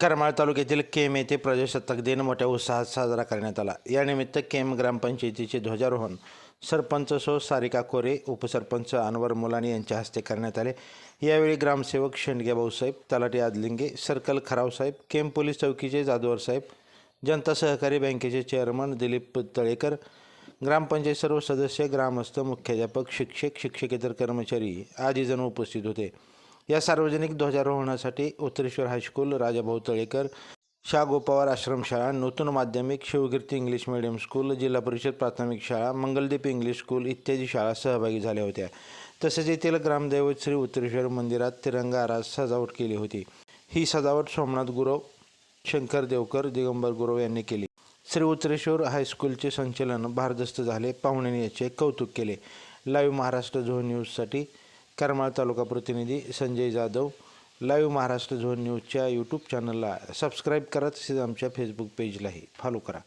करमाळ तालुक्यातील केम येथे प्रजासत्ताक दिन मोठ्या उत्साहात साजरा करण्यात आला. यानिमित्त केम ग्रामपंचायतीचे ध्वजारोहण सरपंच सो सारिका कोरे उपसरपंच अनवर मुलानी यांच्या हस्ते करण्यात आले. यावेळी ग्रामसेवक शेंडगे भाऊसाहेब तलाठी आदलिंगे सर्कल खरावसाहेब केम पोलीस चौकीचे जाधवर साहेब जनता सहकारी बँकेचे चेअरमन दिलीप तळेकर ग्रामपंचायत सर्व सदस्य ग्रामस्थ मुख्याध्यापक शिक्षक शिक्षकेतर कर्मचारी आदी जण उपस्थित होते. या सार्वजनिक ध्वजारोहणासाठी उत्तरेश्वर हायस्कूल राजाभाऊ तळेकर शाह गोपावार आश्रमशाळा नूतन माध्यमिक शिवकीर्ती इंग्लिश मिडियम स्कूल जिल्हा परिषद प्राथमिक शाळा मंगलदीप इंग्लिश स्कूल इत्यादी शाळा सहभागी झाल्या होत्या. तसेच येथील ग्रामदैवत श्री उत्तरेश्वर मंदिरात तिरंगा आरास सजावट केली होती. ही सजावट सोमनाथ गुरव शंकर देवकर दिगंबर गुरव यांनी केली. श्री उत्तरेश्वर हायस्कूलचे संचलन भारदस्त झाले. पाहुण्यांनी याचे कौतुक केले. लाईव्ह महाराष्ट्र झोन न्यूजसाठी करमाळ तालुका प्रतिनिधी संजय जाधव. लाईव्ह महाराष्ट्र झोन न्यूजच्या यूट्यूब चॅनलला सबस्क्राईब करा तसेच आमच्या फेसबुक पेजलाही फॉलो करा.